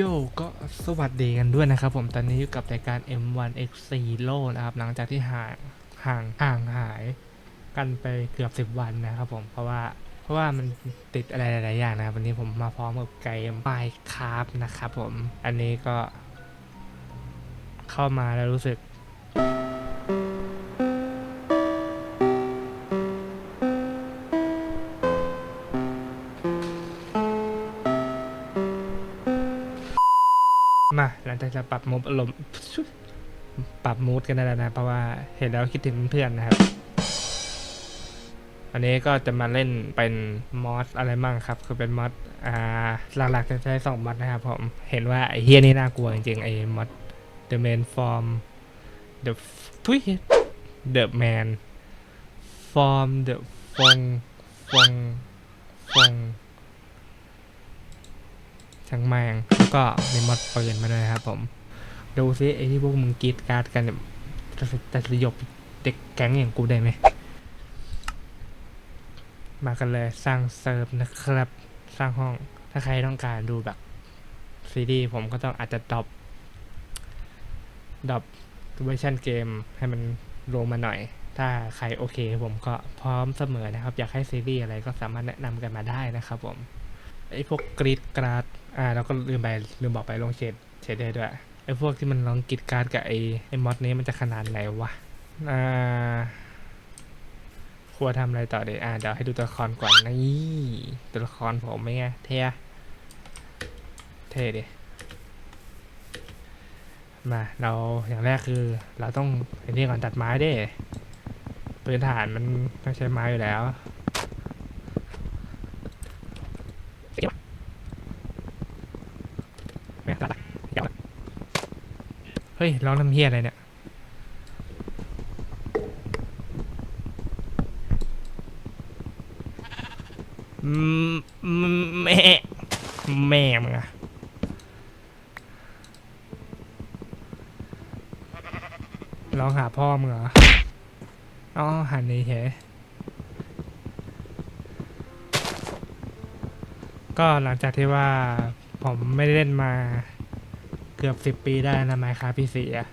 โยก็สวัสดีกันด้วยนะครับผมตอนนี้อยู่กับรายการ M1X4LO นะครับ หลังจากที่ห่างห่างห่างหายกันไปเกือบ 10 วันนะครับผมเพราะว่าเพราะว่ามันติดอะไรหลาย ๆ อย่างนะครับวันนี้ผมมาพร้อมกับเกม Minecraft นะครับผม อันนี้ก็ เข้ามาแล้วรู้สึก จะปรับมูดอารมณ์ปรับมูดกันได้แล้วนะเพราะว่าเห็นแล้วคิดถึงเพื่อนนะครับ อันนี้ก็จะมาเล่นเป็นมอสอะไรมั่งครับ คือเป็นมอสอ่าหลักๆจะใช้สองมอสนะครับผมเห็นว่าไอ้เฮียนี่น่ากลัวจริงๆไอ้มอส The Main Form The ทุย The Man Form The ฟงฟงฟง ช่างแมงแล้วก็มีมอดปืนมาด้วยครับผม ดูซิไอ้ที่พวกมึงกรีดการ์ดกันเนี่ยจะจะสยบเด็กแก๊งอย่างกูได้ไหม มากันเลยสร้างเซิร์ฟนะครับ สร้างห้องถ้าใครต้องการดูแบบซีดีผมก็ต้องอาจจะดรอปดรอปเวอร์ชันเกมให้มันลงมาหน่อย ถ้าใครโอเคผมก็พร้อมเสมอนะครับ อยากให้ซีรีส์อะไรก็สามารถแนะนำกันมาได้นะครับผม ไอ้พวกกรีดกราด อ่าเราก็ลืมไปลืมบอกไปลงเชดเชดได้ด้วยไอ้พวกที่มันลองกรีดกราดกับไอ้ไอ้มอดนี้มันจะขนาดไหนวะอ่าควรทำอะไรต่อเดี๋ยวอ่าเดี๋ยวให้ดูตัวละครก่อนนี่ตัวละครผมไม่ไงเท่อะเท่ดิมาเราอย่างแรกคือเราต้องไอ้นี่ก่อนตัดไม้เด้พื้นฐานมันต้องใช้ไม้อยู่แล้ว ไม่ตัดละเดี๋ยวละ เฮ้ยร้องทำเฮียอะไรเนี่ย แม่แม่มึงอะร้องหาพ่อมึงเหรอ อ๋อหันนี่เหรก็หลังจากที่ว่าผมไม่ได้เล่นมา เกือบสิบปีได้นะไมค์ครับพี่สีอะ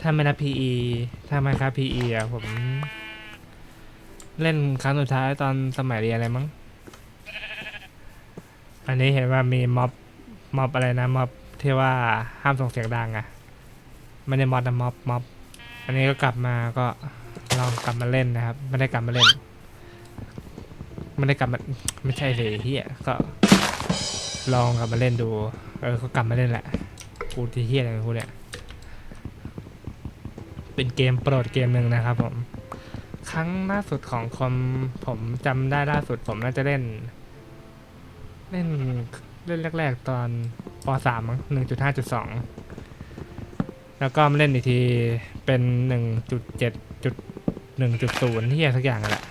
ถ้าไม่นับพีอีถ้าไมค์ครับพีอีอะผม เล่นครั้งสุดท้ายตอนสมัยเรียนอะไรมั้ง อันนี้เห็นว่ามีม็อบม็อบอะไรนะม็อบที่ว่าห้ามส่งเสียงดังอะไม่ได้ม็อบนะม็อบม็อบอันนี้ก็กลับมาก็ลองกลับมาเล่นนะครับ ไม่ได้กลับมาเล่นไม่ได้กลับมาไม่ใช่เลยที่ก็ลองกลับมาเล่นดู เออก็กลับมาเล่นแหละ กูที่เฮียอะไรของกูเนี่ยเป็นเกมโปรดเกมหนึ่งนะครับผม ครั้งล่าสุดของคอมผมจำได้ล่าสุดผมน่าจะเล่น เล่นเล่นแรก ๆ ตอนปสามหนึ่งจุดห้าจุดสองแล้วก็มาเล่นอีกทีเป็นหนึ่งจุดเจ็ดจุดหนึ่งจุดศูนย์ที่สักอย่างแหละ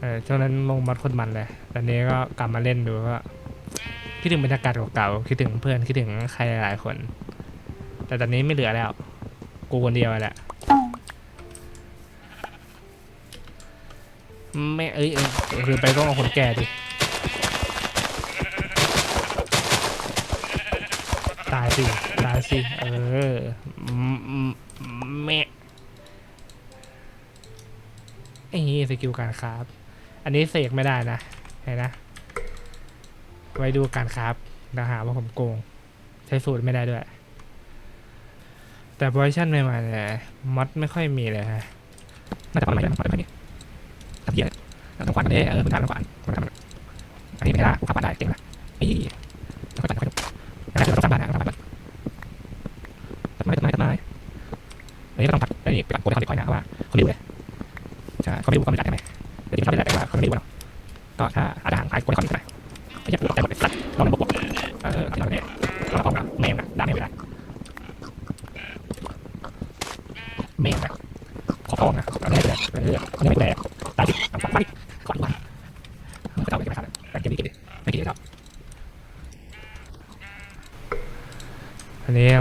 เออช่วงนั้นลงมัดคนมันเลย ตอนนี้ก็กลับมาเล่นดูก็คิดถึงบรรยากาศเก่าๆคิดถึงเพื่อนคิดถึงใครหลายๆคน แต่ตอนนี้ไม่เหลือแล้ว กูคนเดียวแหละไม่เอ้ยเอ้ยคือไปต้องเอาคนแก่ดิตายสิตายสิเออแม่ไอ้นี่สกิลการคราฟอันนี้เสกไม่ได้นะ เห็นนะ ไว้ดูการคราฟนะหาว่าผมโกง ใช้สูตรไม่ได้ด้วย แต่เวอร์ชันใหม่ๆเนี่ยมอดไม่ค่อยมีเลยฮะน่าจะทำอะไรนะทำอะไรนี่ทำเพี้ยต้องขวัญเด้เออมึงทำต้องขวัญมึงทำอันนี้ไม่ได้ขับมาได้เก่งนะไอ้ค่อยตัดค่อยตัดนะคือต้องสร้างบ้านนะต้องสร้างบ้านตัดไม้ตัดไม้ตัดไม้อันนี้ต้องตัดไอ้นี่ไปตัดโคตรเขาเด็กคอยนะว่าเขาไม่รู้เลยใช่เขาไม่รู้เขาไม่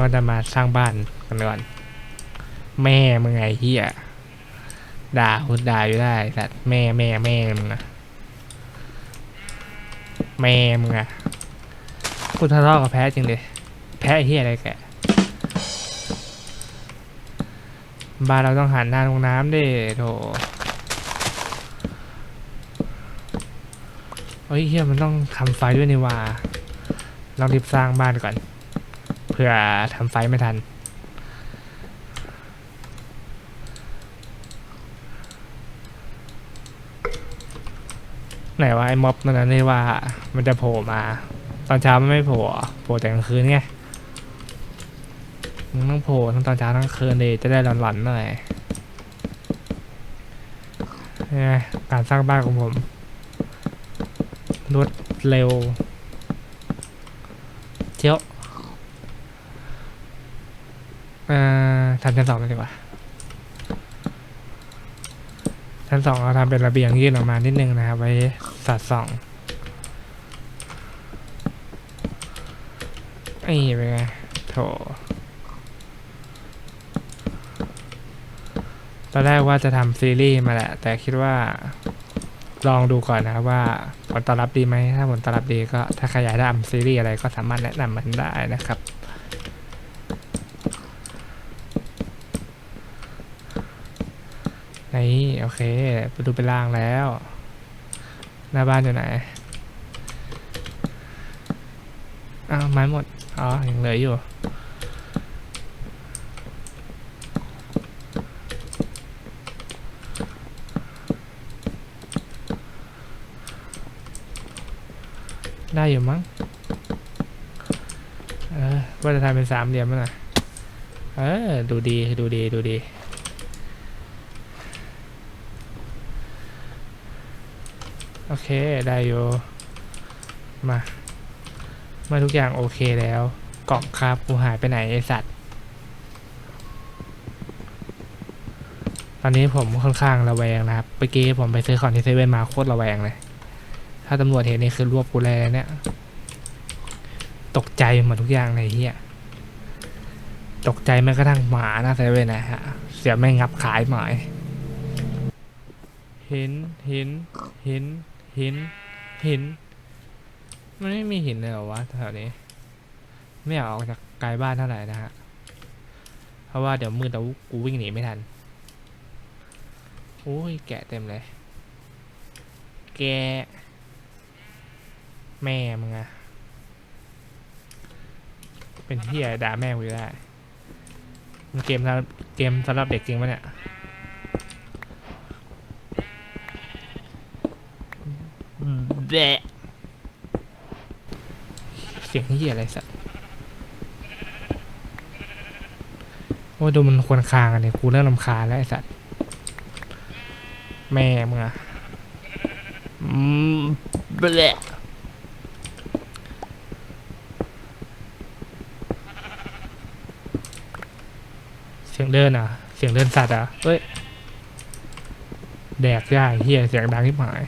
เราจะมาสร้างบ้านกันก่อน แม่มึงไงเฮียด่าคุณด่าอยู่ได้สัตว์แม่แม่แม่มึงอะแม่มึงอะกูทะเลาะกับแพ้จริงเลยแพ้เหี้ยอะไรแกบ้านเราต้องหันหน้าลงน้ำดิโถเฮ้ยเฮียมันต้องทำไฟด้วยนี่ว่าลองรีบสร้างบ้านก่อน เพื่อทำไฟไม่ทัน ไหนว่าไอ้ม็อบนั่นนะนี่ว่ามันจะโผล่มา ตอนเช้ามันไม่โผล่โผล่แต่กลางคืนไงมึงต้องโผล่ทั้งตอนเช้าทั้งคืนเลยจะได้หลอนๆหน่อยนี่ยการสร้างบ้านของผมรวดเร็วเที่ยวเอ่อ ทำชั้นสองเลยดีกว่าชั้นสองเราทำเป็นระเบียงยื่นออกมานิดนึงนะครับ ไว้สัดส่องไอ้เป็นไงโถตอนแรกว่าจะทำซีรีส์มาแหละ แต่คิดว่าลองดูก่อนนะว่าผลตอบรับดีไหม ถ้าผลตอบรับดีก็ถ้าใครอยากได้ทำซีรีส์อะไรก็สามารถแนะนำมันได้นะครับ นี่โอ เคไปดูเป็นล่างแล้ว หน้าบ้านอยู่ไหน อ้าวไม้หมด อ๋อ ยังเหลืออยู่ ได้อยู่มั้ง เออ ว่าจะทำเป็นสามเหลี่ยมมั้งนะเออ ดูดี ดูดี ดูดี โอเค ได้อยู่มา เมื่อทุกอย่างโอเคแล้ว กล่องครับกูหายไปไหนไอสัตว์ ตอนนี้ผมค่อนข้างระแวงนะครับเมื่อกี้ผมไปซื้อของที่เซเว่นมาโคตรระแวงเลย ถ้าตำรวจเห็นนี่คือรวบกูเลยเนี่ย ตกใจหมดทุกอย่างเลยเฮียตกใจแม้กระทั่งหมาน้าเซเว่นนะฮะ เสียแม่งงับขายหมายเห็นเห็นเห็น หิน หิน มันไม่มีหินเลยเหรอวะแถวนี้ ไม่อยากออกจากไกลบ้านเท่าไหร่นะฮะ เพราะว่าเดี๋ยวมืดแล้วกูวิ่งหนีไม่ทัน โอ้ยแกะเต็มเลย แกะ แม่มึงอะเป็นเฮียด่าแม่กูได้ มันเกมสำหรับเกมสำหรับเด็กจริงปะเนี่ย แบะเสียงเหี้ยอะไรสักโอ้ยดูมันควรคางกันเนี่ยกูเริ่มลำคาญแล้วไอ้สัตว์แม่มึงอะอืมแบะเสียงเดินอะ เสียงเดินสัตว์อะเฮ้ย แดกได้เฮียเสียงดังที่หมาย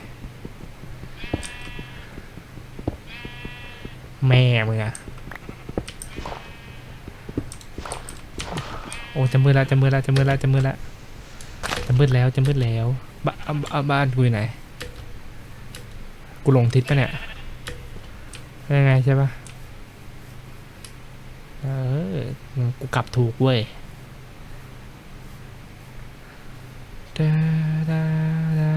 แม่มึงอะโอ้จะมืดแล้วจะมืดแล้วจะมืดแล้วจะมืดแล้วจะมืดแล้วจะมืดแล้วบ้าอะบ้านกูอยู่ไหน กูหลงทิศปะเนี่ยยังไงใช่ปะเออ กูกลับถูกเว้ยดาดาดา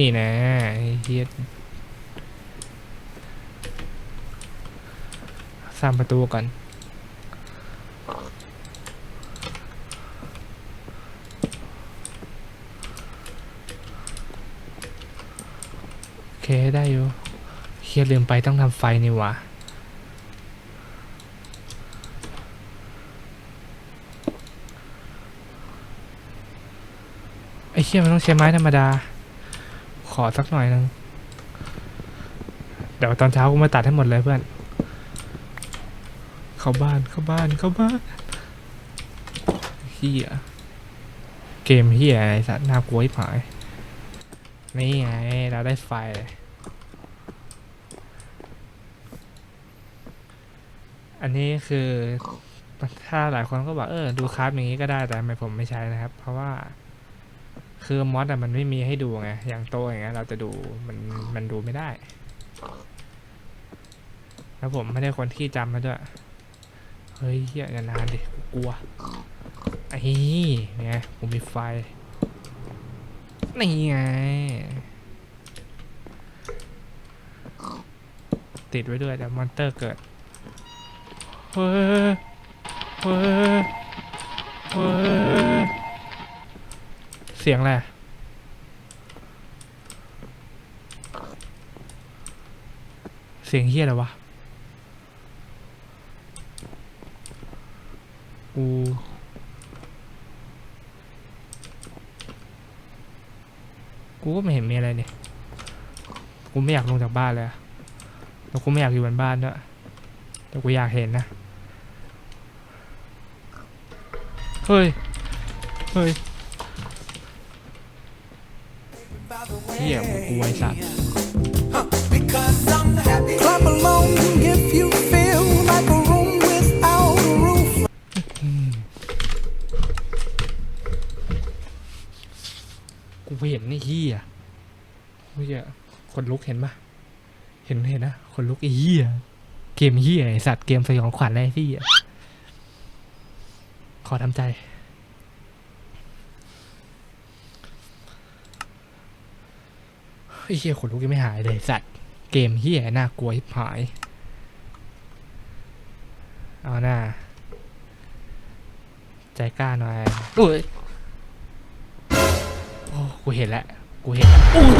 นี่นะไอ้เฮียสร้างประตูก่อนโอเคได้อยู่เฮียลืมไปต้องทำไฟนี่ว่าไอ้เฮียมันต้องใช้ไม้ธรรมดา ขอสักหน่อยนึง เดี๋ยวตอนเช้ากูมาตัดให้หมดเลยเพื่อน เข้าบ้านเข้าบ้านเข้าบ้านเฮียเกมเฮียไอ้สัตว์น่ากลัวที่ผาย นี่ไงเราได้ไฟเลยอันนี้คือถ้าหลายคนก็บอกเออดูคราฟอย่างนี้ก็ได้แต่ทำไมผมไม่ใช้นะครับ เพราะว่า คือมอสอะมันไม่มีให้ดูไง อย่างโตอย่างเงี้ยเราจะดูมันมันดูไม่ได้ แล้วผมไม่ได้คนที่จำมาด้วย เฮ้ยเฮียอย่านานดิกูกลัวไอ้เนี่ยผมมีไฟ นี่ไง ติดไว้ด้วยเดี๋ยวมอนเตอร์เกิด เฮ้ย เฮ้ย เฮ้ย เสียงอะไรเสียงเฮียอะไรวะกูกูก็ไม่เห็นมีอะไรเนี่ย กูไม่อยากลงจากบ้านเลยแล้วกูไม่อยากอยู่บนบ้านด้วย แต่กูอยากเห็นนะ เฮ้ย เฮ้ย เฮียมึงกลัวไอ้สัตว์ Clap along if you feel like a room without a roof. กูเห็นนี่เฮียเฮียคนลุกเห็นปะเห็นเห็นนะคนลุกไอ้เฮียเกมเฮียไอสัตว์เกมสยองขวัญอะไรที่อะขอทำใจ ไอ้ เฮียขนลุกยังไม่หายเลยสัตว์ เกมเฮียน่ากลัวทิหาย เอาหน้า ใจกล้าหน่อยอุ้ยโอ้กูเห็นแล้ว กูเห็นแล้วอุ้ย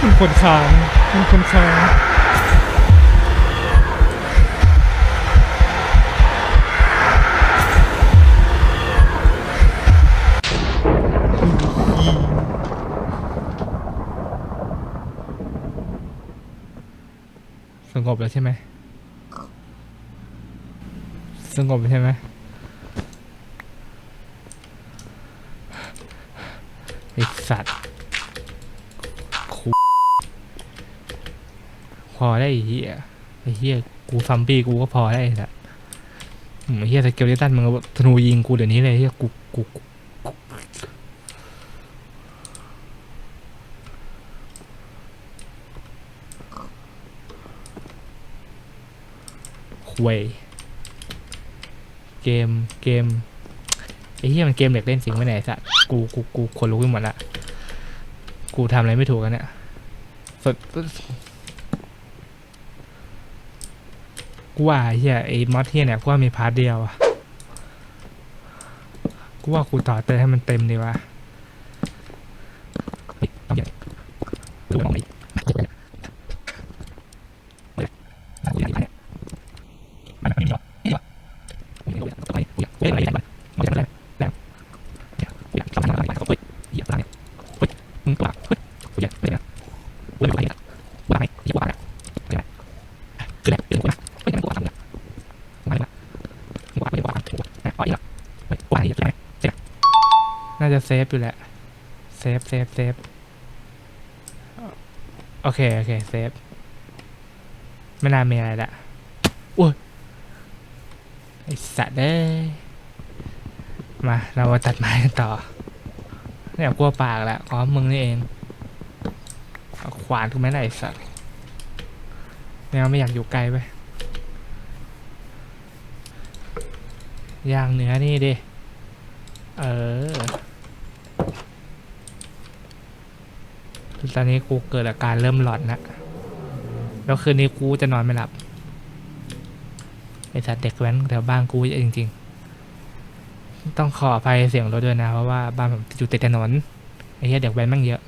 มันคนค้างมันคนค้าง สงบแล้วใช่ไหมสงบใช่ไหมไอสัตว์คูพอได้ไอ้เฮียไอเฮียกูซัมบี้กูก็พอได้ไอ้สัตว์ไอ้เฮียสเกลเลตันมึงเอาธนูยิงกูเดี๋ยวนี้เลยไอเฮียกูกู กูควยเกมเกมไอ้เฮียมันเกมเด็กเล่นจริงไม่ไหนสัตว์กูกูกูคนลุกไปหมดละกูทำอะไรไม่ถูกกันเนี่ยสดกูว่าไอ้เฮียไอ้มอสเฮียเนี่ยกูว่ามีพาร์ทเดียวอะกูว่ากูต่อเติมให้มันเต็มดีวะ ต้องใหญ่ดูมองอีกมันใหญ่เนี่ยมันไม่มีหรอกนี่หรอไม่รู้ไปเฮ้ยอะไรเนี่ยมันจะแรงแรงเฮ้ยทำอะไรไปเฮ้ยเหยียบอะไรเนี่ยเฮ้ยมึงตัวเฮ้ยเฮ้ยอะไรเนี่ยเฮ้ยอะไรเนี่ยว่าไงยี่ว่าอะไรอะไรคือแรงคือว่าเฮ้ยมันว่าทำเนี่ยมาเลยว่าไม่ว่าถูกนะอ๋ออีกแล้วเฮ้ยว่าอะไรเนี่ย น่าจะเซฟอยู่แหละ เซฟ เซฟ เซฟ โอเค โอเค เซฟ ไม่น่ามีอะไรละอุ้ย ไอสัตว์เอ้ยมา เรามาตัดไม้กันต่อเนี่ยกลัวปากแล้วอ๋อมึงนี่เองเอขวานถูกไหมไอสัตว์แมวไม่อยากอยู่ไกลไปย่างเนื้อนี่ดิ เออ ตอนนี้กูเกิดอาการเริ่มหลอนแล้วแล้วคืนนี้กูจะนอนไม่หลับไอสัตว์เด็กแว้นแถวบ้านกูจริง ๆ ต้องขออภัยเสียงรถด้วยนะ เพราะว่าบ้านผมอยู่ติดถนนไอ้เหี้ยเด็กแว้นมั่งเยอะ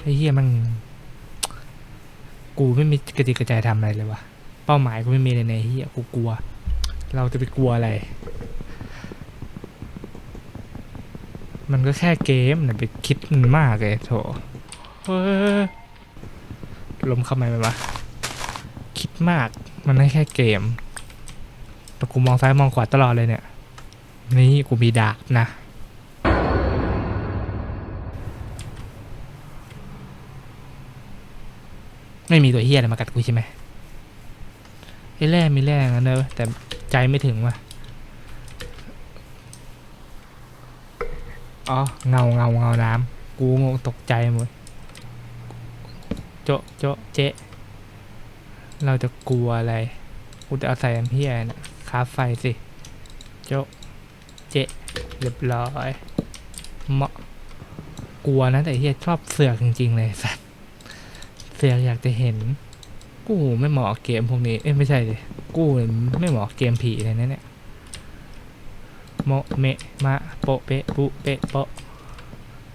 ไอ้เหี้ยมันกูไม่มีกระจิกกระใจทำอะไรเลยวะเป้าหมายกูไม่มีเลยในเหี้ยกูกลัว เราจะไปกลัวอะไร มันก็แค่เกมเนี่ยไปคิดมันมากเลยโถเฮ้ยลมเข้ามาไหมวะคิดมากมันไม่แค่เกม แต่กูมองซ้ายมองขวาตลอดเลยเนี่ย นี่กูมีดาบนะไม่มีตัวเฮียอะไรมากัดกูใช่ไหมไอ้แร่มีแร่งั้นเนอะแต่ใจไม่ถึงว่ะ อ๋อ เงาเงาเงาน้ำกูงงตกใจหมด โจะโจะเจ๊เราจะกลัวอะไรกูจะเอาใส่อันเพี้ยนะคาไฟสิ โจะเจ๊เรียบร้อยเหมาะกลัวนะแต่เฮียชอบเสือกจริงๆเลยสัตว์เสือกอยากจะเห็น กูไม่เหมาะเกมพวกนี้ เอ้ยไม่ใช่ดิกูไม่เหมาะเกมผีเลยนะเนี่ย โมเมมะโปเปปุเปโป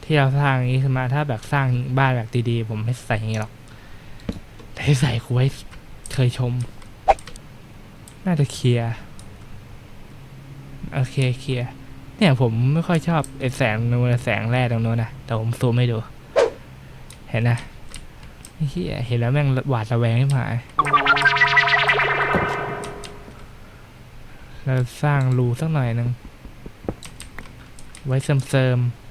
ที่เราสร้างนี้ขึ้นมาถ้าแบบสร้างบ้านแบบดีๆ ผมไม่ใส่อย่างนี้หรอกแต่ใส่คุยเคยชม น่าจะเคลียร์โอเคเคลียร์เนี่ยผมไม่ค่อยชอบไอแสงนู้นแสงแรกตรงนู้นนะแต่ผมซูมให้ดู เห็นนะเฮียเห็นแล้วแม่งหวาดระแวงไม่หายเราสร้างรูสักหน่อยหนึ่ง ไว้เสริมๆ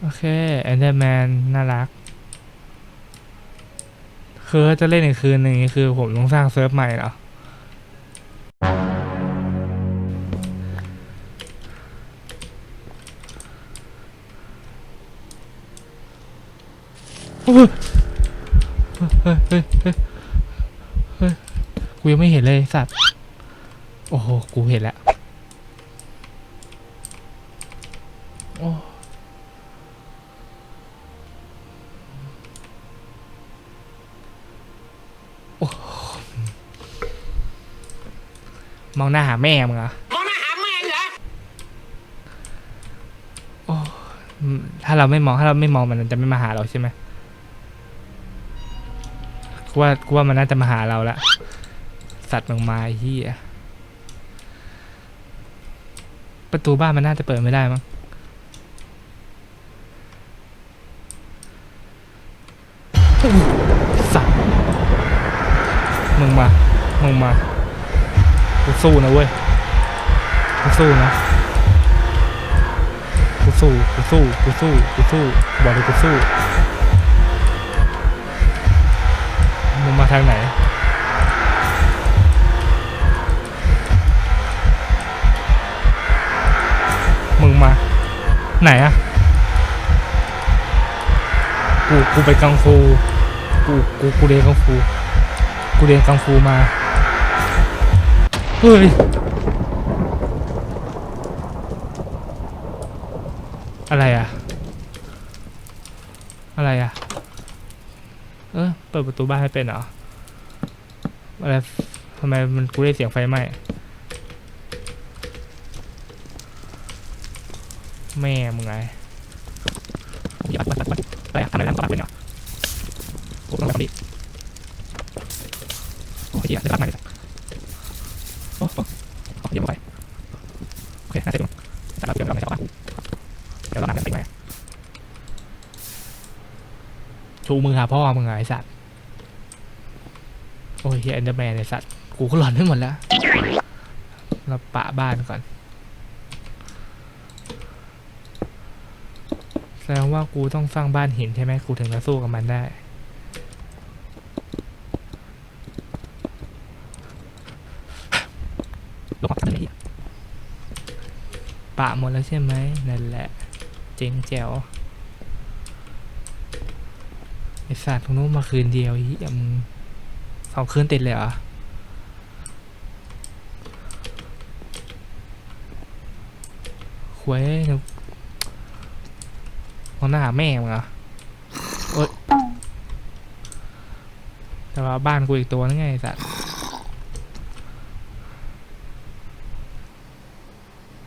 โอเคแอนเดอร์แมนน่ารัก คือจะเล่นอีกคืนหนึ่งคือผมต้องสร้างเซิร์ฟใหม่เหรอ เฮ้ยเฮ้ยเฮ้ยเฮ้ยกูยังไม่เห็นเลยสัตว์ โอ้โห กูเห็นแล้ว มองหน้าหาแม่มึงเหรอมองหน้าหาแม่เหรอโอ้อืมถ้าเราไม่มองถ้าเราไม่มองมันจะไม่มาหาเราใช่ไหมกูว่ากูว่ามันน่าจะมาหาเราละสัตว์มึงมาไอ้เฮียประตูบ้านมันน่าจะเปิดไม่ได้มั้ง สู้นะเว้ยกูสู้นะกูสู้กูสู้กูสู้กูสู้บอกเลยกูสู้มึงมาทางไหนมึงมา ไหนอะกูกูไปกังฟูกูกูกูเรียนกังฟูกูเรียนกังฟูมา เฮ้ยอะไรอะ อะไรอะ เออเปิดประตูบ้านให้เป็นเหรอ อะไรทำไมมันกูได้เสียงไฟไหม้แม่มึงไง อย่าไปไปไปทำอะไรแล้วก็ไปเนาะโอ้ต้องแบบนี้โอ้ยอย่าจะรับไหนโอ้โหเดี๋ยวไปโอเคน่าจะดูแต่เราเดี๋ยวเราไม่ชอบเดี๋ยวเราหนักกันไปไหม ชูมือหาพ่อมึงไงไอสัตว์ โอ้ยเฮียเอนเดอร์แมนไอสัตว์ กูก็หลอนไปหมดแล้ว เราปะบ้านก่อน แสดงว่ากูต้องสร้างบ้านหินใช่ไหมกูถึงจะสู้กับมันได้ลงมาทำอะไรอีกปะหมดแล้วใช่ไหมนั่นแหละ เจ๋งแจ๋วไอ สัตว์ตรงนู้นมาคืนเดียวอียมึงสองคืนติดเลยเหรอควยนึกมองหน้าแม่มึงเหรอโอ๊ยแต่ว่าบ้านกูอีกตัวนึงไงสัตว์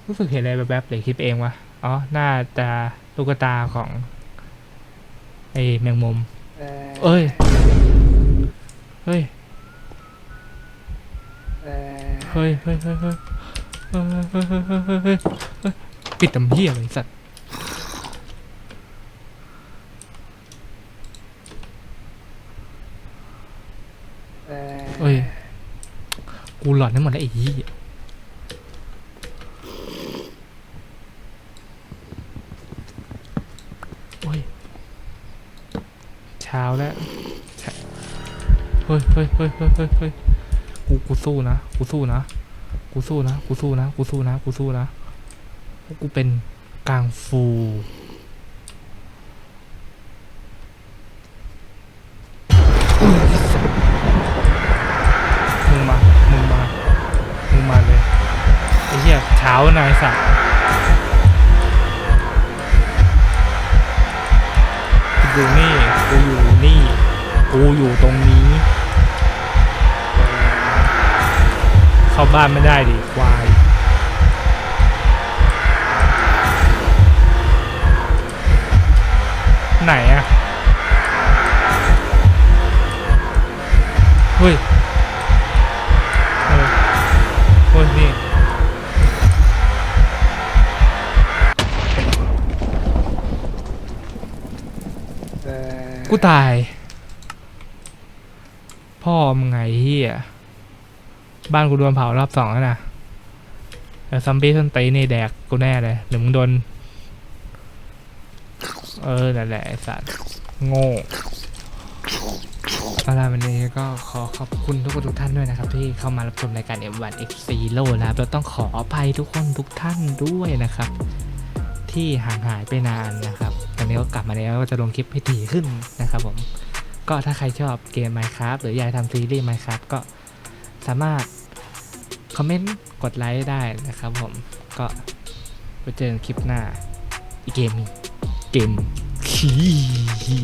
รู้สึกเห็นอะไรแบบๆหรือคิปเองวะ อ๋อ น่าจะลูกตาของไอ้แมงมุม เอ้ย เฮ้ย เฮ้ยเฮ้ยเฮ้ยเฮ้ยเฮ้ยเฮ้ยเฮ้ยปิดตำเหี้ยเลยสัตว์เอ้ย กูหลอนทั้งหมดแล้วไอ้เหี้ย ฮ้ยเฮ้ยเฮ้ยเฮ้ยเฮ้ยกูกูสู้นะกูสู้นะกูสู้นะกูสู้นะกูสู้นะกูสู้นะกูเป็นกลางฟูมึงมามึงมามึงมาเลยไอ้เหี้ยเช้านายสัตว์กูอยู่นี่กูอยู่นี่กูอยู่ตรงนี้ เข้าบ้านไม่ได้ดิควายไหนอะเฮ้ยเออเฮ้ยนี่เออกูตาย พ่อมึงไงเฮีย บ้านกูโดนเผารอบสองแล้วนะแต่ซัมบี้ส้นตีนนี่แดกกูแน่เลยหรือมึงโดน เออนั่นแหละไอ้สัตว์โง่เอาล่ะวันนี้ก็ขอขอบคุณทุกคนทุกท่านด้วยนะครับ ที่เข้ามารับชมรายการ M1 X Zero นะครับแล้วต้องขออภัยทุกคนทุกท่านด้วยนะครับ ที่ห่างหายไปนานนะครับตอนนี้ก็กลับมาแล้วก็จะลงคลิปให้ถี่ขึ้นนะครับผมก็ถ้าใครชอบเกม Minecraft หรืออยากทำซีรีส์ Minecraft ก็สามารถ คอมเมนต์ กดไลค์ได้นะครับผม ก็ไปเจอกันคลิปหน้าอีเกม เกมขี้